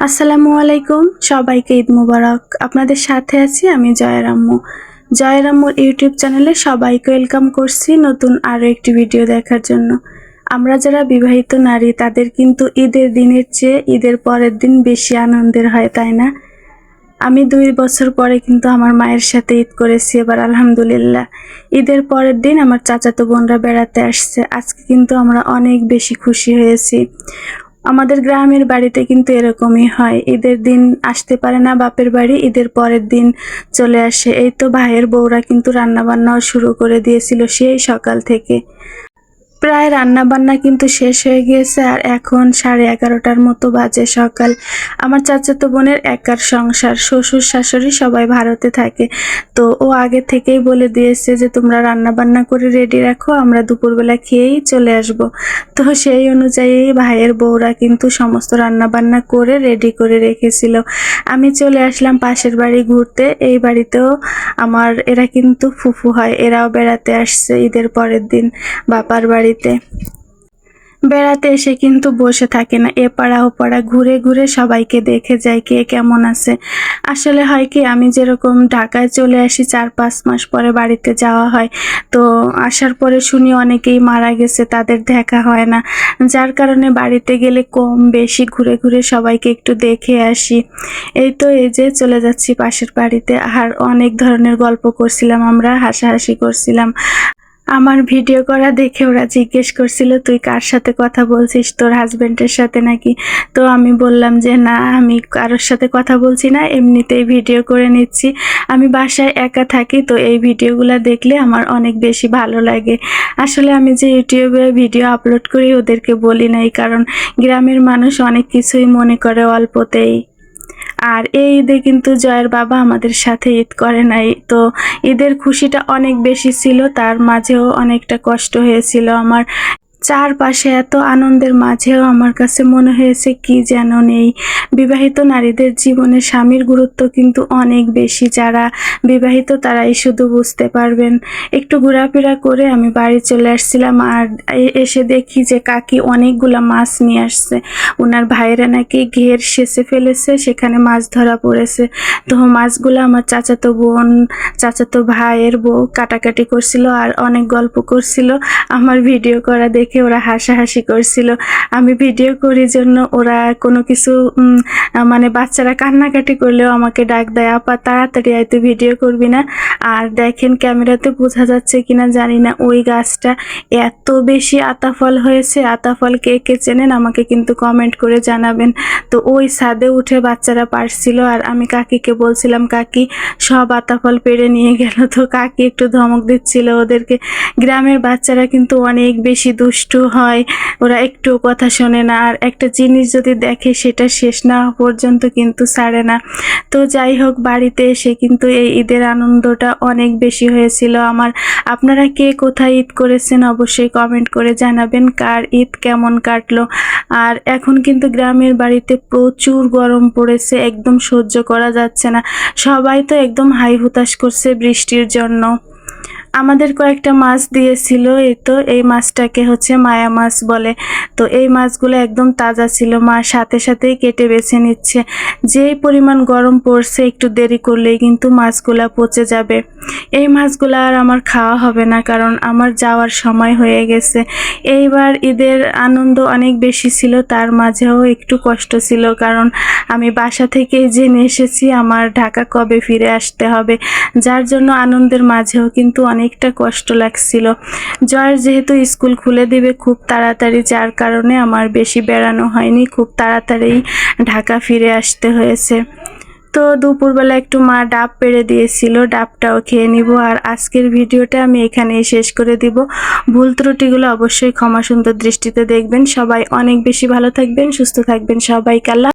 আসসালামু আলাইকুম, সবাইকে ঈদ মুবারক। আপনাদের সাথে আছি আমি জয়রাম্মু জয়রাম্মুর ইউটিউব চ্যানেলে সবাইকে ওয়েলকাম করছি নতুন আরও একটি ভিডিও দেখার জন্য। আমরা যারা বিবাহিত নারী, তাদের কিন্তু ঈদের দিনের চেয়ে ঈদের পরের দিন বেশি আনন্দের হয়, তাই না? আমি দুই বছর পরে কিন্তু আমার মায়ের সাথে ঈদ করেছি, এবার আলহামদুলিল্লাহ। ঈদের পরের দিন আমার চাচাতো বোনরা বেড়াতে আসছে। আজকে কিন্তু আমরা অনেক বেশি খুশি হয়েছি। আমাদের গ্রামের বাড়িতে কিন্তু এরকমই হয়। ঈদের দিন আসতে পারে না বাপের বাড়ি, ঈদের পরের দিন চলে আসে। এই তো ভাইয়ের বউরা কিন্তু রান্না বান্নাও শুরু করে দিয়েছিল সেই সকাল থেকে। প্রায় রান্না বান্না কিন্তু শেষ হয়ে গিয়েছে আর এখন সাড়ে এগারোটার মতো বাজে সকাল। আমার চাচাতো বোনের একার সংসার, শ্বশুর, শাশুড়ি সবাই ভারতে থাকে। তো ও আগে থেকেই বলে দিয়েছে যে, তোমরা রান্না বান্না করে রেডি রাখো, আমরা দুপুরবেলা খেয়েই চলে আসব। তো সেই অনুযায়ী ভাইয়ের বউরা কিন্তু সমস্ত রান্না বান্না করে রেডি করে রেখেছিল। আমি চলে আসলাম পাশের বাড়ি ঘুরতে। এই বাড়িতেও আমার, এরা কিন্তু ফুফু হয়, এরাও বেড়াতে আসছে ঈদের পরের দিন। বাপার বাড়িতে। বেড়াতে এসে কিন্তু বসে থাকে না। এ পাড়া ও পাড়া ঘুরে ঘুরে সবাইকে দেখে যায় কে কেমন আছে। আসলে হয় কি, আমি যেরকম ঢাকায় চলে আসি, চার পাঁচ মাস পরে বাড়িতে যাওয়া হয়। তো আসার পরে শুনি অনেকেই মারা গেছে, তাদের দেখা হয় না। যার কারণে বাড়িতে গেলে কম বেশি ঘুরে ঘুরে সবাইকে একটু দেখে আসি। এই তো এই যে চলে যাচ্ছি পাশের বাড়িতে। আর অনেক ধরনের গল্প করছিলাম আমরা, হাসাহাসি করছিলাম। আমার ভিডিও করা দেখে ওরা জিজ্ঞেস করছিল, তুই কার সাথে কথা বলছিস? তোর হাজবেন্ডের সাথে নাকি? তো আমি বললাম যে, না, আমি কারোর সাথে কথা বলছি না, এমনিতেই ভিডিও করে নিচ্ছি। আমি বাসায় একা থাকি, তো এই ভিডিওগুলো দেখলে আমার অনেক বেশি ভালো লাগে। আসলে আমি যে ইউটিউবে ভিডিও আপলোড করি, ওদেরকে বলি নাই, কারণ গ্রামের মানুষ অনেক কিছুই মনে করে অল্পতেই। আর এই ঈদে কিন্তু জয়ের বাবা আমাদের সাথে ঈদ করে নাই। তো ঈদের খুশিটা অনেক বেশি ছিল, তার মাঝেও অনেকটা কষ্ট হয়েছিল আমার। চারপাশে এত আনন্দের মাঝেও আমার কাছে মনে হয়েছে কি যেন নেই। বিবাহিত নারীদের জীবনে স্বামীর গুরুত্ব কিন্তু অনেক বেশি। যারা বিবাহিত তারাই শুধু বুঝতে পারবেন। একটু ঘোরাফেরা করে আমি বাড়ি চলে আসছিলাম আর এসে দেখি যে কাকি অনেকগুলা মাছ নিয়ে আসছে। ওনার ভাইয়েরা নাকি ঘের সেচে ফেলেছে, সেখানে মাছ ধরা পড়েছে। তো মাছগুলো আমার চাচাতো বোন, চাচাতো ভাইয়ের বউ কাটাকাটি করছিল আর অনেক গল্প করছিল। আমার ভিডিও করা দেখে ওরা হাসাহাসি করছিল। আমি ভিডিও করি জন্য ওরা কোনো কিছু মানে বাচ্চারা কান্নাকাটি করলেও আমাকে ডাক দেয়, আপা, তাড়াতাড়ি আয়, তুই ভিডিও করবি না। আর দেখেন ক্যামেরাতে বোঝা যাচ্ছে কিনা জানি না, ওই গাছটা এত বেশি আতাফল হয়েছে। আতাফল কে কে চেনেন আমাকে কিন্তু কমেন্ট করে জানাবেন। তো ওই ছাদে উঠে বাচ্চারা পারছিল আর আমি কাকিকে বলছিলাম, কাকি, সব আতাফল পেড়ে নিয়ে গেল। তো কাকি একটু ধমক দিচ্ছিল ওদেরকে। গ্রামের বাচ্চারা কিন্তু অনেক বেশি দুষ্টু হয়, ওরা একটু কথা শোনে না। আর একটা জিনিস যদি দেখে, সেটা শেষ না পর্যন্ত কিন্তু ছাড়ে না। তো যাই হোক, বাড়িতে এসে কিন্তু এই ঈদের আনন্দটা অনেক বেশি হয়েছিল। আমার আপনারা কে কোথায় ঈদ করেছেন অবশ্যই কমেন্ট করে জানাবেন কার ঈদ কেমন কাটলো। আর এখন কিন্তু গ্রামের বাড়িতে প্রচুর গরম পড়েছে, একদম সহ্য করা যাচ্ছে না। সবাই তো একদম হাই হুতাশ করছে বৃষ্টির জন্য। আমাদের কয়েকটা মাছ দিয়েছিল, এই তো এই মাছটাকে হচ্ছে মায়া মাছ বলে। তো এই মাছগুলো একদম তাজা ছিল, মা সাথে সাথেই কেটে বেছে নিচ্ছে। যেই পরিমাণ গরম পড়ছে, একটু দেরি করলেই কিন্তু মাছগুলা পচে যাবে। এই মাছগুলো আর আমার খাওয়া হবে না, কারণ আমার যাওয়ার সময় হয়ে গেছে। এইবার ঈদের আনন্দ অনেক বেশি ছিল, তার মাঝেও একটু কষ্ট ছিল, কারণ আমি বাসা থেকেই জেনে এসেছি, আমার ঢাকা কবে ফিরে আসতে হবে। যার জন্য আনন্দের মাঝেও কিন্তু অনেকটা কষ্ট লাগছিল। জয়ের যেহেতু স্কুল খুলে দিবে খুব তাড়াতাড়ি, যার কারণে আমার বেশি বেড়ানো হয়নি, খুব তাড়াতাড়ি ঢাকা ফিরে আসতে হয়েছে। তো দুপুরবেলা একটু মা ডাব পেড়ে দিয়েছিল, ডাবটাও খেয়ে নিব। আর আজকের ভিডিওটা আমি এখানেই শেষ করে দিব। ভুল ত্রুটিগুলো অবশ্যই ক্ষমা সুন্দর দৃষ্টিতে দেখবেন। সবাই অনেক বেশি ভালো থাকবেন, সুস্থ থাকবেন সবাই আল্লাহ